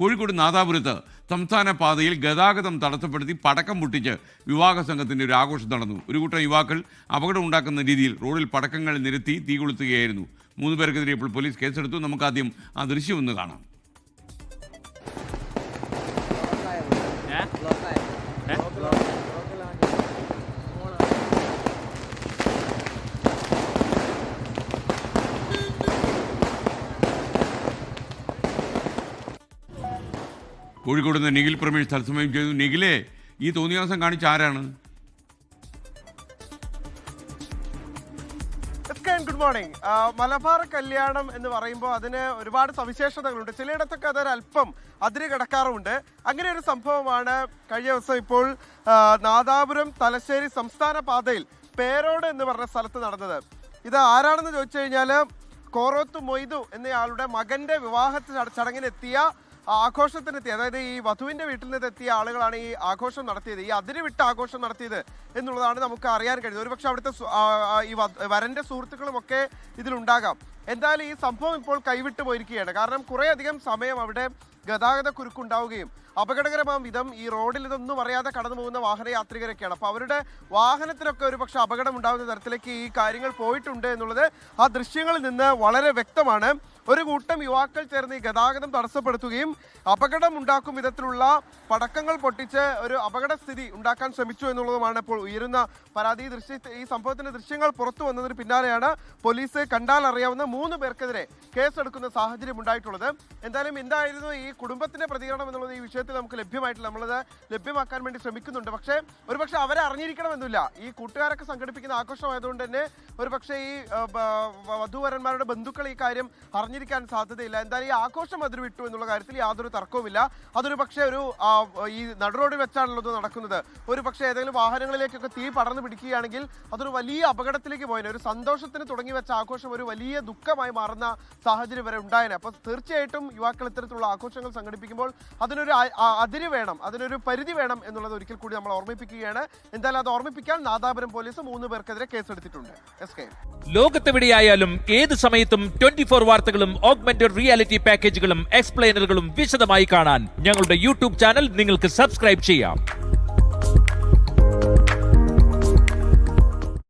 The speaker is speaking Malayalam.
കോഴിക്കോട് നാദാപുരത്ത് സംസ്ഥാന പാതയിൽ ഗതാഗതം തടസ്സപ്പെടുത്തി പടക്കം പൊട്ടിച്ച് വിവാഹ സംഘത്തിന്റെ ഒരു ആഘോഷം നടന്നു. ഒരു കൂട്ടം യുവാക്കൾ അപകടം ഉണ്ടാക്കുന്ന രീതിയിൽ റോഡിൽ പടക്കങ്ങൾ നിരത്തി തീ കൊളുത്തുകയായിരുന്നു. മൂന്ന് പേർക്കെതിരെ ഇപ്പോൾ പോലീസ് കേസെടുത്തു. നമുക്കാദ്യം ആ ദൃശ്യം ഒന്ന് കാണാം. കോഴിക്കോട് നിന്ന് നിഖിൽ പ്രമേഷ് തത്സമയം ചെയ്തു നിഖിലെ ഈ തോന്നിയാസം കാണിച്ച ആരാണ്? ഗുഡ് മോർണിംഗ് മലബാർ കല്യാണം എന്ന് പറയുമ്പോൾ അതിന് ഒരുപാട് സവിശേഷതകളുണ്ട്. ചിലയിടത്തൊക്കെ അതൊരു അല്പം അതിര് കിടക്കാറുമുണ്ട്. അങ്ങനെ ഒരു സംഭവമാണ് കഴിഞ്ഞ ദിവസം ഇപ്പോൾ നാദാപുരം തലശ്ശേരി സംസ്ഥാന പാതയിൽ പേരോട് എന്ന് പറഞ്ഞ സ്ഥലത്ത് നടന്നത്. ഇത് ആരാണെന്ന് ചോദിച്ചു കഴിഞ്ഞാൽ കോറോത്ത് മൊയ്തു എന്നയാളുടെ മകന്റെ വിവാഹ ചട- ചടങ്ങിനെത്തിയ ആഘോഷത്തിനെത്തിയ അതായത് ഈ വധുവിന്റെ വീട്ടിൽ നിന്ന് എത്തിയ ആളുകളാണ് ഈ ആഘോഷം നടത്തിയത്. ഈ അതിര് വിട്ട് ആഘോഷം നടത്തിയത് എന്നുള്ളതാണ് നമുക്ക് അറിയാൻ കഴിയുന്നത്. ഒരുപക്ഷെ അവിടുത്തെ ഈ വരന്റെ വരന്റെ സുഹൃത്തുക്കളും ഒക്കെ ഇതിലുണ്ടാകാം. എന്തായാലും ഈ സംഭവം ഇപ്പോൾ കൈവിട്ടു പോയിരിക്കുകയാണ്. കാരണം കുറേയധികം സമയം അവിടെ ഗതാഗത കുരുക്കുണ്ടാവുകയും അപകടകരമാം വിധം ഈ റോഡിൽ ഇതൊന്നും അറിയാതെ കടന്നു പോകുന്ന വാഹനയാത്രികരൊക്കെയാണ്. അപ്പോൾ അവരുടെ വാഹനത്തിനൊക്കെ ഒരു പക്ഷെ അപകടം ഉണ്ടാകുന്ന തരത്തിലേക്ക് ഈ കാര്യങ്ങൾ പോയിട്ടുണ്ട് എന്നുള്ളത് ആ ദൃശ്യങ്ങളിൽ നിന്ന് വളരെ വ്യക്തമാണ്. ഒരു കൂട്ടം യുവാക്കൾ ചേർന്ന് ഈ ഗതാഗതം തടസ്സപ്പെടുത്തുകയും അപകടം ഉണ്ടാക്കും വിധത്തിലുള്ള പടക്കങ്ങൾ പൊട്ടിച്ച് ഒരു അപകടസ്ഥിതി ഉണ്ടാക്കാൻ ശ്രമിച്ചു എന്നുള്ളതുമാണ് ഇപ്പോൾ ഉയരുന്ന പരാതി. ദൃശ്യ ഈ സംഭവത്തിന്റെ ദൃശ്യങ്ങൾ പുറത്തു വന്നതിന് പിന്നാലെയാണ് പോലീസ് കണ്ടാൽ അറിയാവുന്ന മൂന്ന് പേർക്കെതിരെ കേസെടുക്കുന്ന സാഹചര്യം ഉണ്ടായിട്ടുള്ളത്. എന്തായാലും എന്തായിരുന്നു ഈ കുടുംബത്തിന്റെ പ്രതികരണം എന്നുള്ളത് ഈ വിഷയത്തിൽ നമുക്ക് ലഭ്യമായിട്ടില്ല. നമ്മളത് ലഭ്യമാക്കാൻ വേണ്ടി ശ്രമിക്കുന്നുണ്ട്. പക്ഷേ ഒരുപക്ഷെ അവരെ അറിഞ്ഞിരിക്കണമെന്നില്ല. ഈ കൂട്ടുകാരൊക്കെ സംഘടിപ്പിക്കുന്ന ആഘോഷമായതുകൊണ്ട് തന്നെ ഒരുപക്ഷെ ഈ വധുവരന്മാരുടെ ബന്ധുക്കൾ ഈ കാര്യം അറിഞ്ഞിരിക്കാൻ സാധ്യതയില്ല. എന്തായാലും ഈ ആഘോഷം അതിൽ വിട്ടു എന്നുള്ള കാര്യത്തിൽ യാതൊരു തർക്കവുമില്ല. അതൊരു പക്ഷേ ഒരു ഈ നടുറോഡിൽ വെച്ചാണല്ലോ ഇത് നടക്കുന്നത്. ഒരു പക്ഷേ ഏതെങ്കിലും വാഹനങ്ങളിലേക്കൊക്കെ തീ പടർന്നു പിടിക്കുകയാണെങ്കിൽ അതൊരു വലിയ അപകടത്തിലേക്ക് പോയേനെ. ഒരു സന്തോഷത്തിന് തുടങ്ങി വെച്ച ആഘോഷം ഒരു വലിയ ദുഃഖമായി മാറുന്ന സാഹചര്യം വരെ ഉണ്ടായേനെ. അപ്പോൾ തീർച്ചയായിട്ടും യുവാക്കൾ ഇത്തരത്തിലുള്ള ആഘോഷങ്ങൾ സംഘടിപ്പിക്കുമ്പോൾ അതിനൊരു അ- അ- അതിര് വേണം അതിനൊരു പരിധി വേണം എന്നുള്ളത് ഒരിക്കൽ കൂടി നമ്മൾ ഓർമ്മിപ്പിക്കുകയാണ്. എന്തായാലും അത് ഓർമ്മിപ്പിക്കാൻ നാദാപുരം പോലീസ് മൂന്ന് പേർക്കെതിരെ കേസെടുത്തിട്ടുണ്ട്. S K. ലോകത്തെവിടെയായാലും ഏത് സമയത്തും ട്വന്റി ഫോർ വാർത്തകളും ഓഗ്മെന്റഡ് റിയാലിറ്റി പാക്കേജുകളും എക്സ്പ്ലെയിനറുകളും വിശദമായി കാണാൻ ഞങ്ങളുടെ യൂട്യൂബ് ചാനൽ നിങ്ങൾക്ക് സബ്സ്ക്രൈബ് ചെയ്യാം.